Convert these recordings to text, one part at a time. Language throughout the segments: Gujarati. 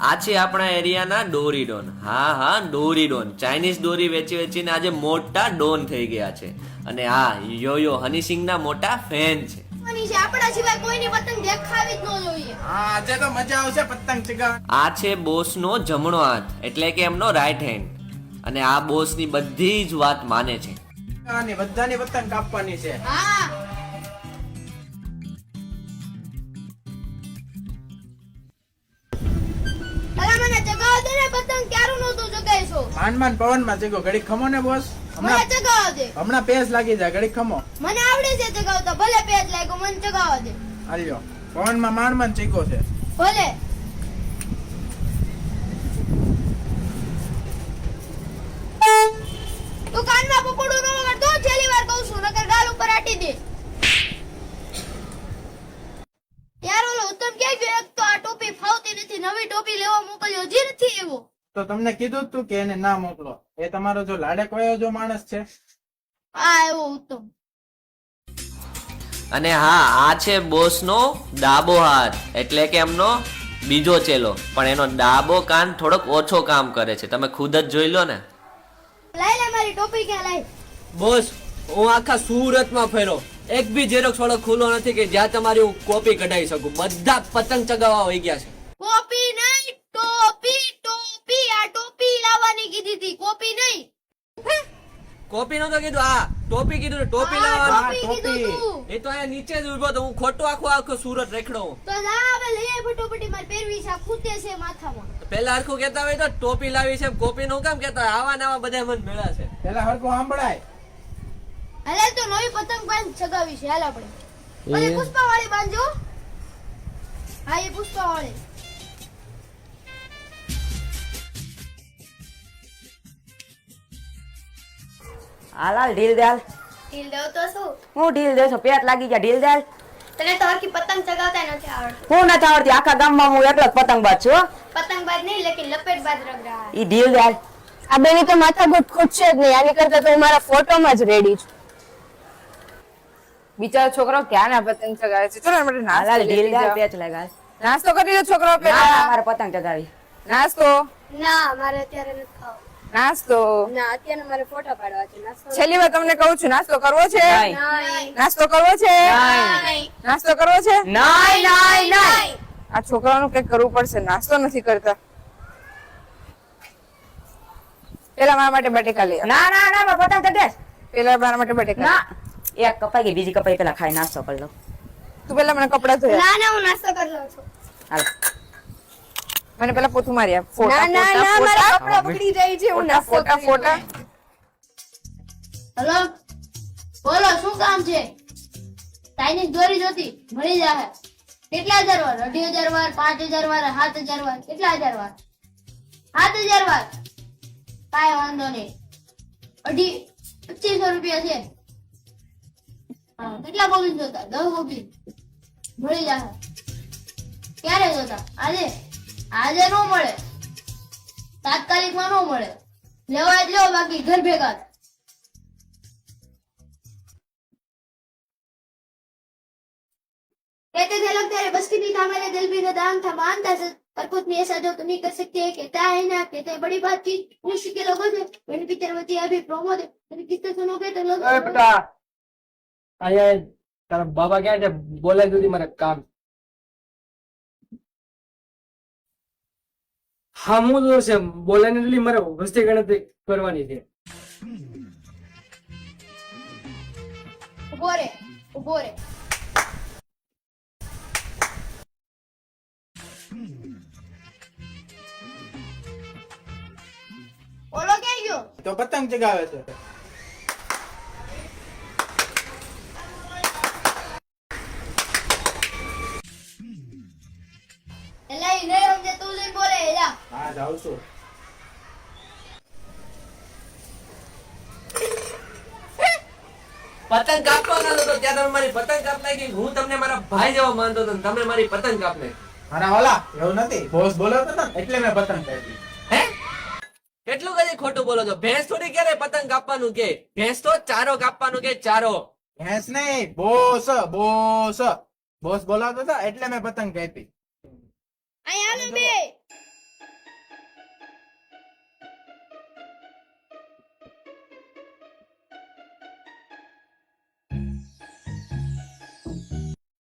આ છે આપણા એરિયાના ડોરી ડોન. હા હા ડોરી ડોન. ચાઇનીઝ દોરી વેચી વેચીને આજે મોટા ડોન થઈ ગયા છે. અને હા યો યો હની મોટા ફેન છે. નાખવાની છે આપણા સિવાય કોઈની પતંગ દેખાવી જ ન જોઈએ. હા આજે તો મજા આવશે પતંગ ચગાવવાની. આ છે બોસનો જમણો હાથ એટલે કે એમનો રાઈટ હેન્ડ અને આ બોસની બધી જ વાત માને છે. બધાની પતંગ કાપવાની છે. હા માંડ માંડ પવનમાં ચગો ઘડીક ખમો ને બોસ. મને હમણાં દે. હમણાં પેસ લાગી જાય. ઘડી ખમો. મને આવડે છે જગાવતા ભલે પેસ લાગ્યો મને ચગાવો દે. હાલ્યો પવનમાં માંડ માંડ ચીકો છે. ભલે. તું કાનમાં પકોડું ન વગાડતો છેલ્લી વાર કહું છું નકર ગાલ ઉપર આટી દે. યાર ઓલો ઉત્તમ ક્યાં ગયો? એક તો આ ટોપી ફાવતી નથી નવી ટોપી લેવા મોકલ્યો જે નથી એવો તો તમને કીધું તું કે એને ના મોકલો. એ તમારો જો લાડક વયો જો માણસ છે. આ એવો ઉત્તમ. અને હા આ છે બોસનો ડાબો હાથ એટલે કે એમનો બીજો ચેલો. પણ એનો ડાબો કાન થોડોક ઓછો કામ કરે છે. તમે ખુદ જ જોઈ લો ને. લઈ લે મારી ટોપી કે લઈ બોસ હું આખા સુરતમાં ફેરો એક બી ઝેરોક્ષ વાળો ખુલ્લો નથી કે જ્યાં તમારી હું કોપી કઢાવી શકું. બધા પતંગ ચગાવવા હોઈ ગયા છે. કોપી નહીં ટોપી ટોપી આ ટોપી લાવવાની કીધી હતી કોપી નહીં. કોપી નો તો કીધું આ ટોપી કીધું ટોપી લાવવાનું. ટોપી. એ તો અહીંયા નીચે જ ઊભો તો હું ખોટો આખો આખો સુરત રેખડો. તો લાવે લે ફટોફટી માર પહેરવી છે ખૂટે છે માથામાં. પેલા હરખું કેતા હોય તો ટોપી લાવી છે કોપી નું કામ કેતા હોય? આવા નવા બધા મન મેળા છે. પેલા હરખું સાંભળાય. હાલે તો નવી પતંગ બાંધ ચગાવી છે હાલ આપણે. પુષ્પા વાળી બાંધજો. હા એ પુષ્પા વાળી હાલ હાલ ઢીલ દે હાલ. ઢીલ દેવ તો શું? હું ઢીલ દેશો? પેટ લાગી ગયા ઢીલ દે હાલ. તને તો હરખી પતંગ ચગાવતા નથી આવડતી. હું નથી આવડતી આખા ગામમાં હું એકલો જ પતંગબાજ છું પતંગ પતંગબાજ નહીં લેકિન લપેટબાજ રગ રહા ઈ ઢીલ દે હાલ. આ બેની તો માથાકૂટ ખૂટશે જ નહીં આની કરતા તો હું મારા ફોટોમાં જ રેડી છું. બિચારો છોકરો ક્યાં ના પતંગ ચગાવે છે? ચલો હાલ નાસ્તો ઢીલ લઈ દે. પેચ લાગ નાસ્તો કરી લો છોકરો ના, ના, પેલા મારે પતંગ ચગાવી નાસ્તો? ના મારે અત્યારે નથી ખાવ. નાસ્તો. ના અત્યારે મારે ફોટા પાડવા છે. નાસ્તો છેલ્લી વાર તમને કહું છું નાસ્તો કરવો છે? નાસ્તો કરવો છે? નહીં નાસ્તો કરવો છે? નહીં નહીં નહીં આ છોકરાનું કંઈક કરવું પડશે. નાસ્તો નથી કરતા. પેલા મારા માટે બટેકા લે. ના ના ના મારે પતંગ ચગે પેલા મારા માટે બટેકા ના. એક કપાઈ ગઈ બીજી કપાઈ પેલા ખાઈ નાસ્તો કરી લો તું પેલા મને કપડા ધોયા. ના ના હું નાસ્તો કરી લઉં છું. હાલ. મને પેલા પોતું મારી આપ. ફોટા ના, ના, ના, મારા કપડા બગડી જાય છે, હું નાસ્તો ફોટા ફોટા. હેલો? બોલો શું કામ છે? ચાઇનીઝ દોરી જોતી મળી જાહે. કેટલા હજાર વાર? અઢી હજાર વાર પાંચ હજાર વાર સાત હજાર વાર? કેટલા હજાર વાર? સાત હજાર વાર? કાંઈ વાંધો નહીં. અઢી પચીસો રૂપિયા છે. કેટલા બોબીન જોતા? દસ બોબીન મળી જાહે. ક્યારે જોતા? આજે? આજે નો મળે તાત્કાલિક માં નો મળે લેવા જ લેવો બાકી ઘર ભેગા જ. कहते थे लोग तेरे बस की नहीं था मेरे दिल भी नदान था मानता से पर कुछ नहीं ऐसा जो तुम नहीं कर सकते कहता है ना कहते हैं बड़ी बात की विश्व के लोगों से मैंने पिक्चर बती है अभी प्रोमो दे मेरी किस्से सुनोगे तो लोग અરે બેટા અહીંયા તારા બાબા ક્યાં છે બોલાવી દીધી મારે કામ હા હું તો છે. બોલાવી એટલી મારે વસ્તી ગણતરી કરવાની છે. ઊભો રે ઊભો રે. ઓલો ક્યાં ગયો? તો પતંગ ચગાવે છે. હા જાઉં છું. પતંગ કાપવાનો હતો ત્યાં તમે મારી પતંગ કાપ નાખી હું તમને મારા ભાઈ જેવો માનતો હતો તમે મારી પતંગ કાપ નાખી. મારા વાલા એવું નથી. બોસ બોલો હતો ને એટલે મેં પતંગ કાપી. હે? કેટલું કદી ખોટું બોલો છો? ભેંસ થોડી ક્યારે પતંગ કાપવાનું કે? ભેંસ તો ચારો કાપવાનું કે ચારો? ભેંસ નહીં બોસ બોસ. બોસ બોલાવતો હતા એટલે મેં પતંગ કાપી. હાલો બે.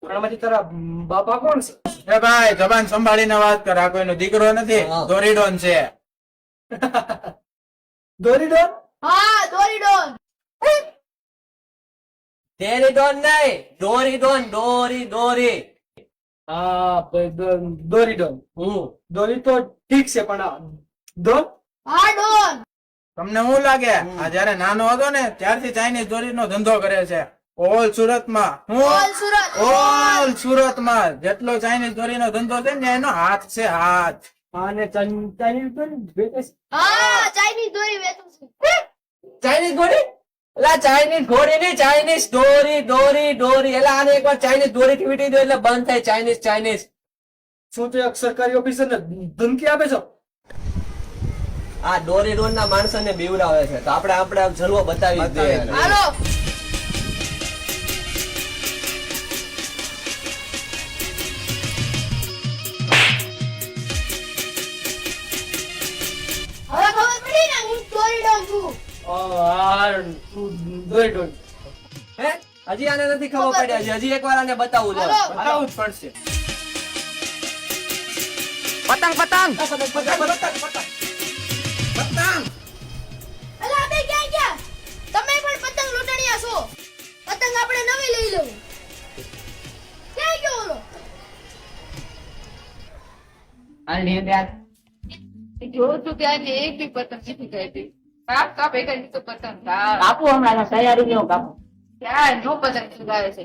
આમાંથી તારા બાપા કોણ છે? એ ભાઈ જબાન સંભાળીને વાત કર આ કોઈનો દીકરો નથી દોરીડોન છે. દોરીડોન હા દોરીડોન ડેરીડોન નહીં દોરીડોન દોરી દોરી હા દોરીડોન હું. દોરી તો ઠીક છે પણ ડોન હા ડોન. તમને શું લાગે? આ જયારે નાનો હતો ને ત્યારથી ચાઇનીઝ દોરીનો ધંધો કરે છે. ઓલ સુરતમાં. ઓલ સુરત. ઓલ સુરતમાં. જેટલો ચાઇનીઝ દોરીનો ધંધો છે ને એનો હાથ છે હાથ. અને ચાઇનીઝ વેચે હા ચાઇનીઝ દોરી વેચું છું. ચાઇનીઝ દોરી? એલા ચાઇનીઝ ઘોડી નહીં ચાઇનીઝ દોરી દોરી દોરી. એલા આને એકવાર ચાઇનીઝ દોરી થી વીટી દો એટલે બંધ થાય ચાઇનીઝ ચાઇનીઝ. શું તો એક સરકારી ઓફિસર ને ધમકી આપે છો? આ દોરી ડોન ના માણસો ને બીવડાવે છે. તો આપણે આપણે જલવો બતાવી દઈએ હાલો. હજી આને નથી ખબર પડી હજી હજી એકવાર આને બતાવવું છે બતાવવું જ પડશે. પતંગ પતંગ! પતંગ અલા બે ક્યાં ગયા? તમે પણ પતંગ લૂંટણિયા છો. પતંગ આપણે નવી લઈ લઉં. ક્યાં ગયો ઓલો? જોઉં છું કે આજે એક બી પતંગ નથી કાપી કાપ કાપ એક તો પતંગ કાપ કાપુ હમણાં તૈયારી કેવું કાપુ ક્યાં નો પતંગ ચગાવે છે.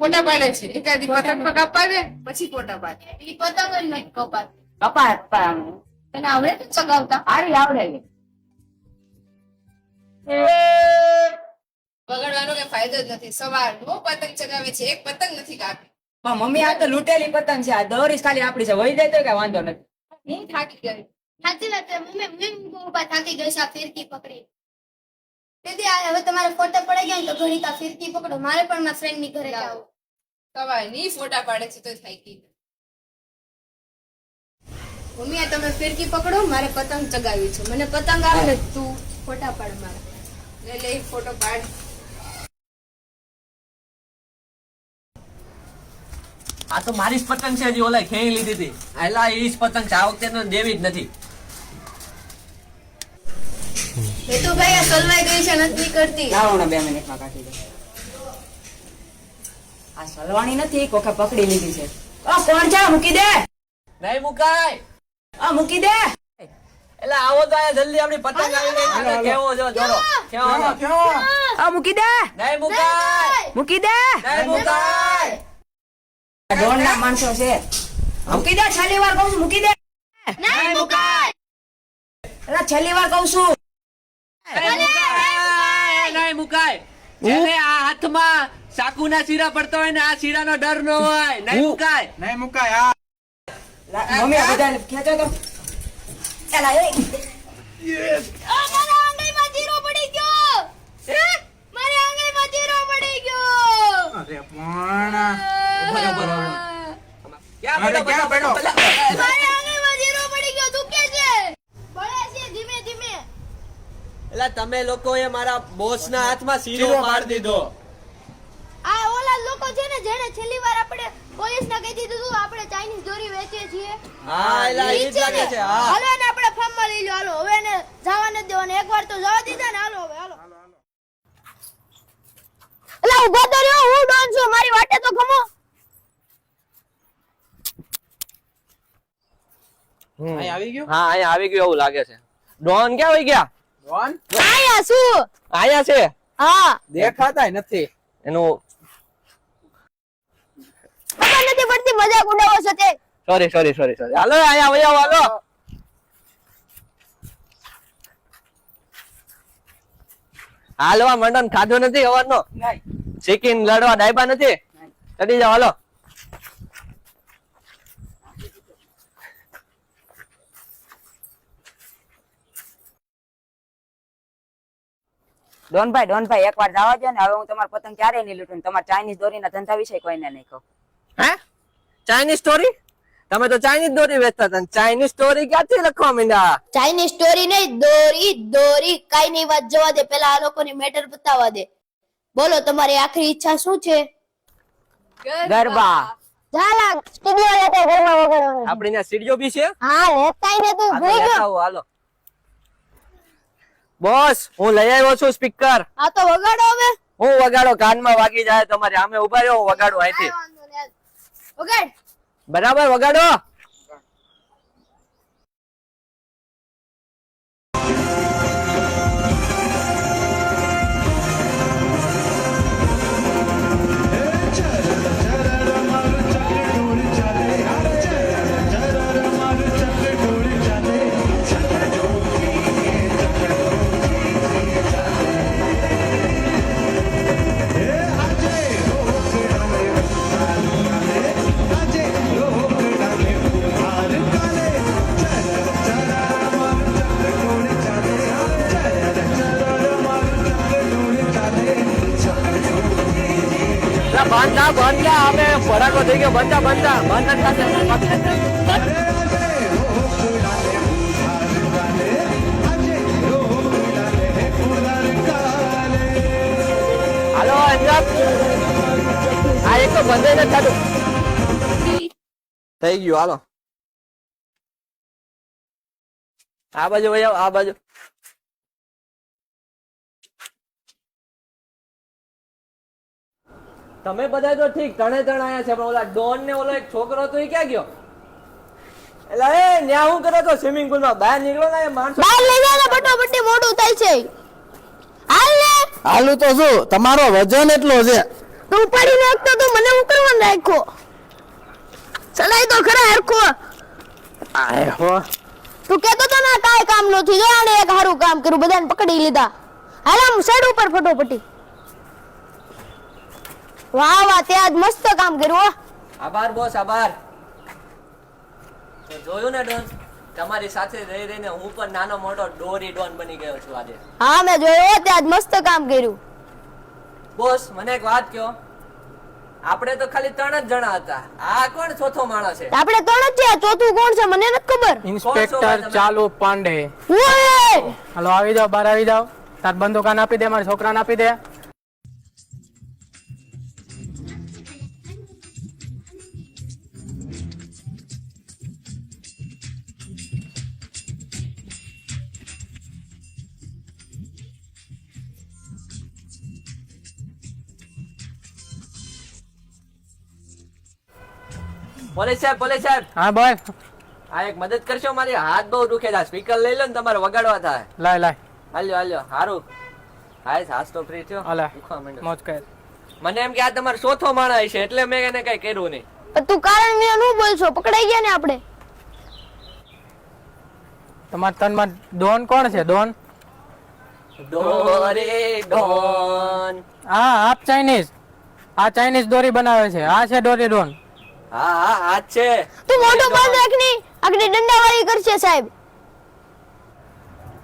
ફોટા પાડે છે. એકાદી પતંગ તો કાપવા પછી ફોટા પાડે. ઈ પતંગ જ નથી કપાત. કપા કપા તને આવડે તો ચગાવતા. સારી આવડે. બગાડવાનો કે ફાયદો જ નથી. સવાર નો પતંગ ચગાવે છે એક પતંગ નથી કાપી. પણ મમ્મી આ તો લૂંટેલી પતંગ છે. આ દોરી ખાલી આપડી છે. વહી જાય તો કઈ વાંધો નથી. હું થાકી ગઈ. સાચી વાત મમ્મી બહુ ઊભા થાકી ગઈ છે આ ફિરકી પકડી. દીદી આ હવે તમારે ફોટા પડી ગયા ને તો ઘણી કા ફિરકી પકડો. મારે પણ મારા ફ્રેન્ડની ઘરે જાવ. સવારની ફોટા પાડે છે તો થાકી ગઈ મમ્મી આ તમે ફિરકી પકડો મારે પતંગ ચગાવી છે. મને પતંગ આવે ને તું ફોટા પાડ મારા. લે લે ફોટો પાડ. આ તો મારી જ પતંગ છે હજી ઓલા ખેંચી લીધી હતી. એલા એ જ પતંગ છે. આ વખતે તો દેવી જ નથી. એ આ સલવાઈ ગઈ છે નથી કરતી લાવો ને બે મિનિટમાં કાઢી દે. આ સલવાની નથી કોકે પકડી લીધી છે. આ કોણ છે? મૂકી દે. નહીં મુકાય. આ મૂકી દે. એટલે આવો તો આયા જલ્દી આપણી પતંગ આવી કેવો જો જોરો કેવો? જો. આ મૂકી દે. નહીં મુકાય. મૂકી દે. નહીં મુકાય. આ ડોન માણસો છે. મૂકી દે છેલ્લી વાર કહું છું મૂકી દે. નહીં મુકાય. છેલ્લી વાર કહું છું. નહીં મુકાય. જેને આ હાથમાં ચાકુના શીરા પડતો હોય ને આ શીરાનો ડર ન હોય. નહીં મુકાય. નહીં મુકાય આ મમ્મી આ બધા ખેંચો તો. એલા એ. આ મારા આંગળીમાં જીરો પડી ગયો. હે? મારી આંગળીમાં જીરો પડી ગયો. અરે પણ ક્યાં અરે, પડ્યો, ક્યાં પડ્યો, પડ્યો? પડ્યો? મારી આંગળીમાં જીરો પડી ગયો દુખે છે બળે છે ધીમે ધીમે એટલે તમે લોકોએ મારા બોસના હાથમાં શીરો માર દીધો. આ ઓલા લોકો છે ને જેને છેલ્લી વાર આપણે પોલીસ ને કહી દીધું હતું આપણે ચાઇનીઝ દોરી વેચીએ છીએ. હા એટલે ઈ ઈ જ લાગે છે હા. હાલો ને આપણે ફાર્મમાં લઈ લો હાલો. હવે એને જવા નથી દેવાનું. એકવાર તો જવા દીધા ને હાલો હવે હાલો. એલા ઊભો તો રહ્યો હું ડોન છું મારી વાટે તો ખમો. અહીં આવી ગયું? હા અહીંયા આવી ગયું એવું લાગે છે. ડોન ક્યાં હોય ગયા? ડોન આયા શું? આયા છે? હા. દેખાતાય નથી. એનું ખબર નથી પડતી મજાક ઉડાવો છો તે. Sorry sorry sorry sorry hello અહીંયા વહી હાલો. હાલો મંડન ખાધો નથી હવાનો ચિકન લડવા ડાયબા નથી? ચડી જાવ હાલો. ડોનભાઈ ડોનભાઈ એકવાર જવા દો ને. હવે હું તમારો પતંગ ક્યારે નહીં લૂંટું તમારા ચાઇનીઝ દોરીના ધંધા વિશે કોઈને નહીં કહું. હે? ચાઇનીઝ સ્ટોરી તમે તો ચાઇનીઝ દોરી વેચતા હતા ચાઇનીઝ સ્ટોરી ક્યાંથી લખવા માંડ્યા? ચાઇનીઝ સ્ટોરી નહીં દોરી દોરી કઈ ની વાત જવા દે. પેલા આ લોકોની મેટર બતાવવા દે. બોલો તમારી આખરી ઈચ્છા શું છે? ગરબા. ઝાલા સ્ટુડિયો લેતા ઘરમાં વગાડવાનું. આપણે ત્યાં સ્ટુડિયો બી છે? હા લેતા ને તું. ભૂલી ગયો હાલો. બોસ હું લઈ આવ્યો છું સ્પીકર આ તો વગાડો હવે. હું વગાડો કાનમાં વાગી જાય તમારે. આમે ઊભા રહ્યો હું વગાડું અહીંથી. વગાડ. બરાબર વગાડો. લા, બાંધા બાંધા આપણે ભડાકો થઈ ગયો. બાંધા બાંધા બાંધા થશે. હાલો અંજાબ આ એક તો બંધ નથી થતું. થઈ ગયું હાલો. આ બાજુ ભાઈ આ બાજુ. તમે બધા તો ઠીક ત્રણે ત્રણ આયા છે પણ ઓલા ડોન ને ઓલો એક છોકરો તો એ ક્યાં ગયો? એટલે એ ન્યા હું કરો તો સ્વિમિંગ પુલમાં? બહાર નીકળો ને માણસો બહાર લઈ જાય ને બટોબટી મોડું થાય છે. હાલ ને. હાલું તો શું તમારો વજન એટલો છે. તું પડી નાખતો તો મને ઉકળવાનું રાખ્યો ચલાય તો ખરા હરખો. આય હો. તું કેતો તો ને કાય કામ નથી જો આને એક હારું કામ કર્યું બધાને પકડી લીધા. હાલ આમ સાઈડ ઉપર ફટોફટી. વાહ વાહ તે આજ મસ્ત કામ કર્યું હો. આભાર બોસ આભાર. તો જોયું ને ડોન તમારી સાથે રહી રહીને હું પણ નાનો મોટો ડોરી ડોન બની ગયો છું આજે. હા મેં જોયો તે આજ મસ્ત કામ કર્યું. બોસ મને એક વાત કહો. આપણે તો ખાલી ત્રણ જ જણા હતા. આ કોણ ચોથો માણસ છે? આપણે ત્રણ જ છે ચોથું કોણ છે મને નથી ખબર. ઇન્સ્પેક્ટર ચાલુ પાંડે! હાલો આવી જાઓ બહાર આવી જાઓ. તાર બંદૂકાન આપી દે મારા છોકરાને આપી દે. પોલીસ સાહેબ પોલીસ સાહેબ. હા બોલ. આ એક મદદ કરશો મારી? હાથ બહુ દુખે છે. સ્પીકર લઈ લો ને તમારે વગાડવા થાય. લાય લાય. હાલ્યો હાલ્યો. હારું. હાય હાથ તો ફ્રી થયો. હાલે. મોજ કર. મને એમ કે આ તમારો ચોથો માણસ છે એટલે મેં એને કઈ કર્યું નહીં. તું કારણ વિના નું બોલશો? પકડાઈ ગયા ને આપણે? તમારા તનમાં ડોન કોણ છે? ડોન? ડોરી ડોન. હા આપ ચાઇનીઝ આ ચાઇનીઝ દોરી બનાવે છે. આ છે ડોરી ડોન. હા હા હાથ છે. તું મોઢો બંધ રાખની આગળ દંડાવાળી કરશે સાહેબ.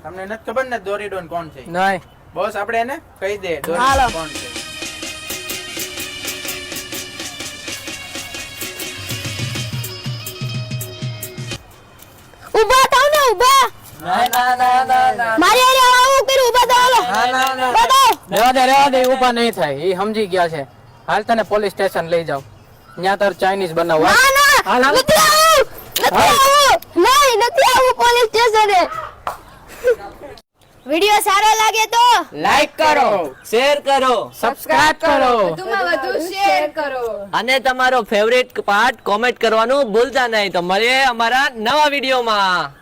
તમને નથી ખબર ને દોરી ડોન કોણ છે? નહીં. બોસ આપણે એને કહી દે દોરી કોણ છે. ઊભા થાવ ને ઊભા. ના ના ના ના ના. મારી હારે આવું કર્યું ઊભા થાવ ના, ના, ના. ઊભા રેવા દે રેવા દે ઊભા નહીં થાય. એ સમજી ગયા છે. હાલ તને પોલીસ સ્ટેશન લઈ જાવ ત્યાં તાર ચાઇનીઝ બનાવવા. ના ના નથી આવું નહીં નથી આવું પોલીસ સ્ટેશને. વિડિયો સારો લાગે તો? લાઈક કરો શેર કરો સબસ્ક્રાઇબ કરો. વધુમાં વધુ શેર કરો. અને તમારો ફેવરેટ પાર્ટ કોમેન્ટ કરવાનું ભૂલતા નહીં. તો મળીએ અમારા નવા વિડીયોમાં.